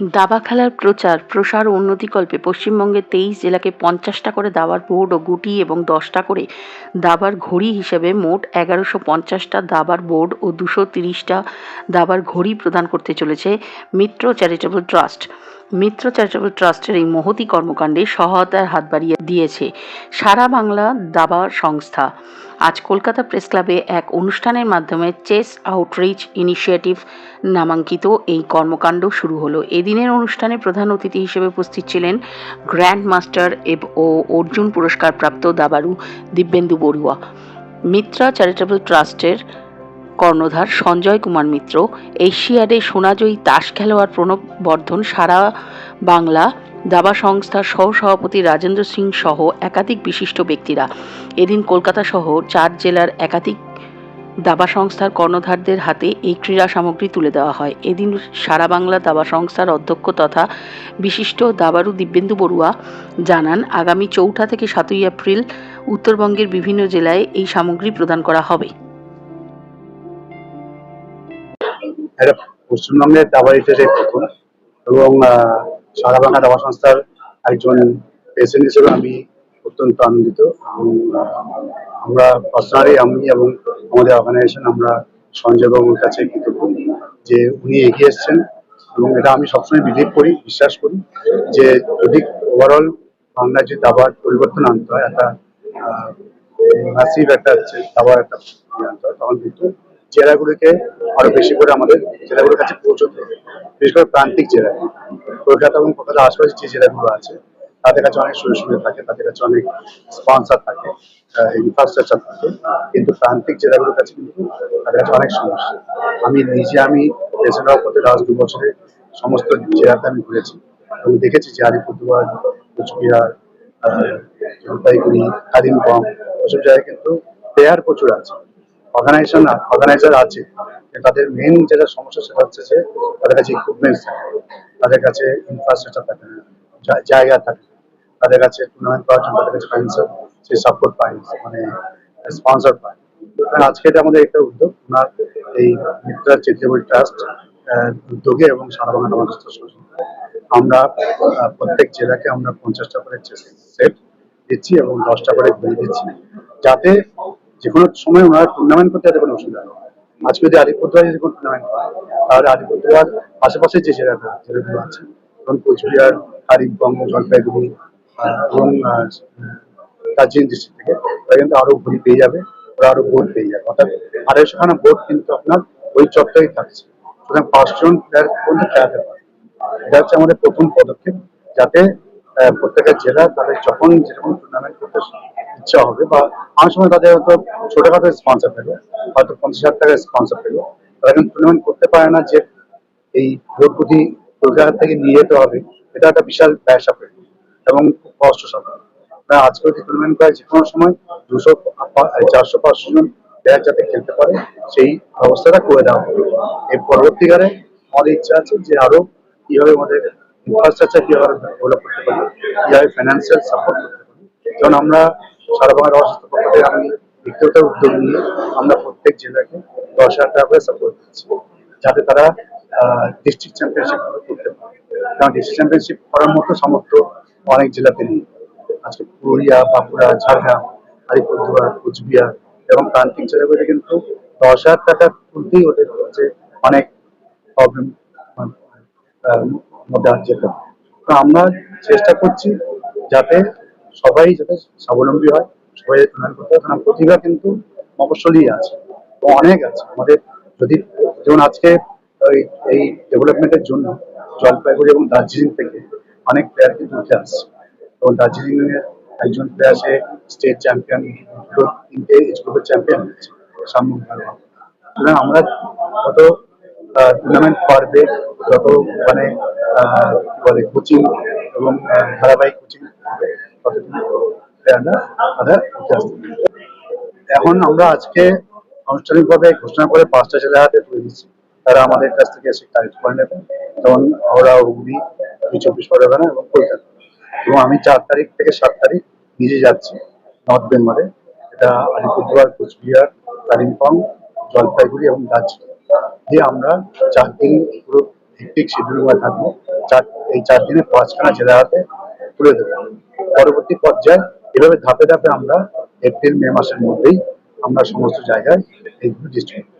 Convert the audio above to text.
দাবা খেলার প্রচার, প্রসার ও উন্নতিকল্পে পশ্চিমবঙ্গের তেইশ জেলাকে পঞ্চাশটা করে দাবার বোর্ড ও গুটি এবং দশটা করে দাবার ঘড়ি হিসেবে মোট এগারোশো পঞ্চাশটা দাবার বোর্ড ও দুশো তিরিশটা দাবার ঘড়ি প্রদান করতে চলেছে Mitra charitable trust. Mitra charitable ট্রাস্টের এই মহতি কর্মকাণ্ডে সহায়তার হাত বাড়িয়ে দিয়েছে সারা বাংলা দাবা সংস্থা। আজ কলকাতা প্রেস ক্লাবে এক অনুষ্ঠানের মাধ্যমে চেস আউটরিচ ইনিশিয়েটিভ নামাঙ্কিত এই কর্মকাণ্ড শুরু হলো। এদিনের অনুষ্ঠানে প্রধান অতিথি হিসেবে উপস্থিত ছিলেন গ্র্যান্ড মাস্টার ও অর্জুন পুরস্কারপ্রাপ্ত দাবারু দিব্যেন্দু বড়ুয়া। মিত্রা চ্যারিটেবল ট্রাস্টের কর্ণধার সঞ্জয় কুমার মিত্র, এশিয়াডে সোনাজয়ী তাস খেলোয়াড় প্রণব বর্ধন, সারা বাংলা দাবা সংস্থার সহসভাপতি রাজেন্দ্র সিং সহ একাধিক বিশিষ্ট ব্যক্তিরা। এদিন কলকাতা সহ চার জেলার একাধিক দাবা সংস্থার কর্ণধারদের হাতে এই ক্রীড়া সামগ্রী তুলে দেওয়া হয়। এদিন সারা বাংলা দাবা সংস্থার অধ্যক্ষ তথা বিশিষ্ট দাবারু দিব্যেন্দু বড়ুয়া জানান, আগামী চৌঠা থেকে সাতই এপ্রিল উত্তরবঙ্গের বিভিন্ন জেলায় এই সামগ্রী প্রদান করা হবে। এটা পশ্চিমবঙ্গের দাবার ইতিহাসে প্রথম। এবং সারা বাংলা দাবা সংস্থার একজন পেশেন্ট হিসেবে আমি অত্যন্ত আনন্দিত। আমরা পার্সোনালি আমি এবং আমাদের অর্গানাইজেশন আমরা সঞ্জয় বাবুর কাছে কৃতজ্ঞ যে উনি এগিয়ে এসছেন। এবং এটা আমি সবসময় বিলিভ করি, বিশ্বাস করি যে যদি ওভারঅল বাংলার যে দাবার পরিবর্তন আনতে হয়, একটা একটা দাবার একটা আনতে হয়, তখন কিন্তু জেলাগুলিকে আরও বেশি করে আমাদের জেলাগুলোর কাছে পৌঁছতে হবে। বিশেষ করে প্রান্তিক জেলা। কলকাতা এবং কলকাতার আশপাশে যে জেলাগুলো আছে, তাদের কাছে অনেক সুযোগ সুবিধা থাকে, তাদের কাছে অনেক স্পন্সার থাকে ইনফ্রাস্ট্রাকচার থাকে। কিন্তু প্রান্তিক জেলাগুলোর কাছে কিন্তু তাদের কাছে অনেক সমস্যা। আমি নিজে, আমি হওয়ার পথে লাস্ট দু বছরে সমস্ত জেলাতে আমি ঘুরেছি। এবং দেখেছি যে আলিপুরদুয়ার কোচবিহার জলপাইগুড়ি, কালিম্পং, ওসব জায়গায় কিন্তু প্লেয়ার প্রচুর আছে। অর্গানাইজেশন অর্গানাইজার আছে। তাদের মেন যেটা সমস্যা সেটা হচ্ছে যে তাদের কাছে ইকুইপমেন্টস থাকে। তাদের কাছে ইনফ্রাস্ট্রাকচার থাকে না জায়গা থাকে। তাদের কাছে টুর্নামেন্ট করার জন্য তাদের কাছে ফাইন্যান্সিয়াল সেই সাপোর্ট পায় মানে স্পন্সর পায় আজকে এটা আমাদের একটা উদ্যোগ, ওনার এই মিত্রা চ্যারিটেবল ট্রাস্ট উদ্যোগে এবং সারা বাংলা আমাদের আমরা প্রত্যেক জেলাকে আমরা পঞ্চাশটা করে সেট দিচ্ছি এবং দশটা করে ঘুরে দিচ্ছি। যাতে যে কোনো সময় ওনারা টুর্নামেন্ট করতে যাতে কোনো অসুবিধা হয়। আজকে যদি আলিপুরদুয়ার যদি কোনো টুর্নামেন্ট হয়, তাহলে আলিপুরদুয়ার আশেপাশে যে জেলাটা জেলাগুলো আছে, যেমন কোচবিহার কালিম্পং জলপাইগুড়ি এবং দার্জিলিং ডিস্ট্রিক্ট থেকে, ওরা কিন্তু আরও ঘুরি পেয়ে যাবে, ওরা আরও বোর্ড পেয়ে যাবে। অর্থাৎ আড়াইশোখানা বোর্ড কিন্তু আপনার ওই চত্বরেই থাকছে। সুতরাং পাঁচজন প্লেয়ার পর্যন্ত খেলাতে পারে এটা হচ্ছে আমাদের প্রথম পদক্ষেপ, যাতে প্রত্যেকটা জেলা তাদের যখন যেরকম ইচ্ছা হবে বা অনেক সময় তাদের হয়তো ছোটখাটো স্পন্সর পেল হয়তো পঞ্চাশ হাজার টাকার স্পন্সর পেল তারা কিন্তু টুর্নামেন্ট করতে পারে না যে এই ভোট কলকাতা থেকে নিয়ে যেতে হবে। এটা একটা বিশাল ব্যয় সাপেক্ষ এবং খুব কষ্ট সাপেক্ষ তাই আজকে যদি টুর্নামেন্ট করে যে কোনো সময় দুশো চারশো পাঁচশো জন প্লেয়ার যাতে খেলতে পারে, সেই ব্যবস্থাটা করে দেওয়া হবে। এর পরবর্তীকালে আমাদের ইচ্ছা আছে যে আরও কীভাবে আমাদের ইনফ্রাস্ট্রাকচার কীভাবে ডেভেলপ করতে পারি, কীভাবে ফাইন্যান্সিয়াল সাপোর্ট করতে পারি। যেমন আমরা সারা অসুস্থ আমি ব্যক্তিগত উদ্যোগ নিয়ে আমরা প্রত্যেক জেলাকে দশ হাজার টাকা করে সাপোর্ট দিচ্ছি, যাতে তারা ডিস্ট্রিক্ট চ্যাম্পিয়নশিপ করতে পারে। কারণ ডিস্ট্রিক্ট চ্যাম্পিয়নশিপ করার মতো সামর্থ্য অনেক জেলাতে নেই। আজকে পুরুলিয়া, বাঁকুড়া, ঝাড়গ্রাম, আলিপুরদুয়ার, কোচবিহার এবং প্রান্তিক জেলাগুলিতে কিন্তু দশ হাজার টাকা তুলতেই ওদের হচ্ছে অনেক প্রবলেম মধ্যে যেতে তো আমরা চেষ্টা করছি যাতে সবাই যাতে স্বাবলম্বী হয়, সবাই যাতে টুর্নামেন্ট করতে হয় কারণ প্রতিভা কিন্তু মফস্বলেই আছে অনেক আছে। আমাদের যদি, যেমন আজকে এই ডেভেলপমেন্টের জন্য জলপাইগুড়ি এবং দার্জিলিং থেকে অনেক প্লেয়ার কিন্তু উঠে আসছে। এবং দার্জিলিং এর একজন প্লেয়ার সে স্টেট চ্যাম্পিয়ন তিনটে গ্রুপের চ্যাম্পিয়ন হয়েছে সামনে সুতরাং আমরা কত টুর্নামেন্ট পারবে, যত মানে কি বলে কোচিং এবং ধারাবাহিক কোচিং এখন আমরা আজকে আনুষ্ঠানিকভাবে ঘোষণা করে পাঁচটা জেলার হাতে তুলে দিচ্ছি। তারা আমাদের কাছ থেকে এসে কালেক্ট করে নেবে। যেমন হাওড়া, হুগলি দুই চব্বিশ পরগনা এবং কলকাতা। এবং আমি চার তারিখ থেকে সাত তারিখ নিজে যাচ্ছি নর্থ বেঙ্গলে। এটা আলিপুরদুয়ার, কোচবিহার, কালিম্পং, জলপাইগুড়ি এবং দার্জিলিং। দিয়ে আমরা চার দিন পুরো ভিত্তিক শিডিউল করে থাকব। চার এই চার দিনে পাঁচখানা জেলা হাতে তুলে ধরে পরবর্তী পর্যায়ে এভাবে ধাপে ধাপে আমরা এপ্রিল, মে মাসের মধ্যেই আমরা সমস্ত জায়গায় এইগুলো ডিস্ট্রিবিউট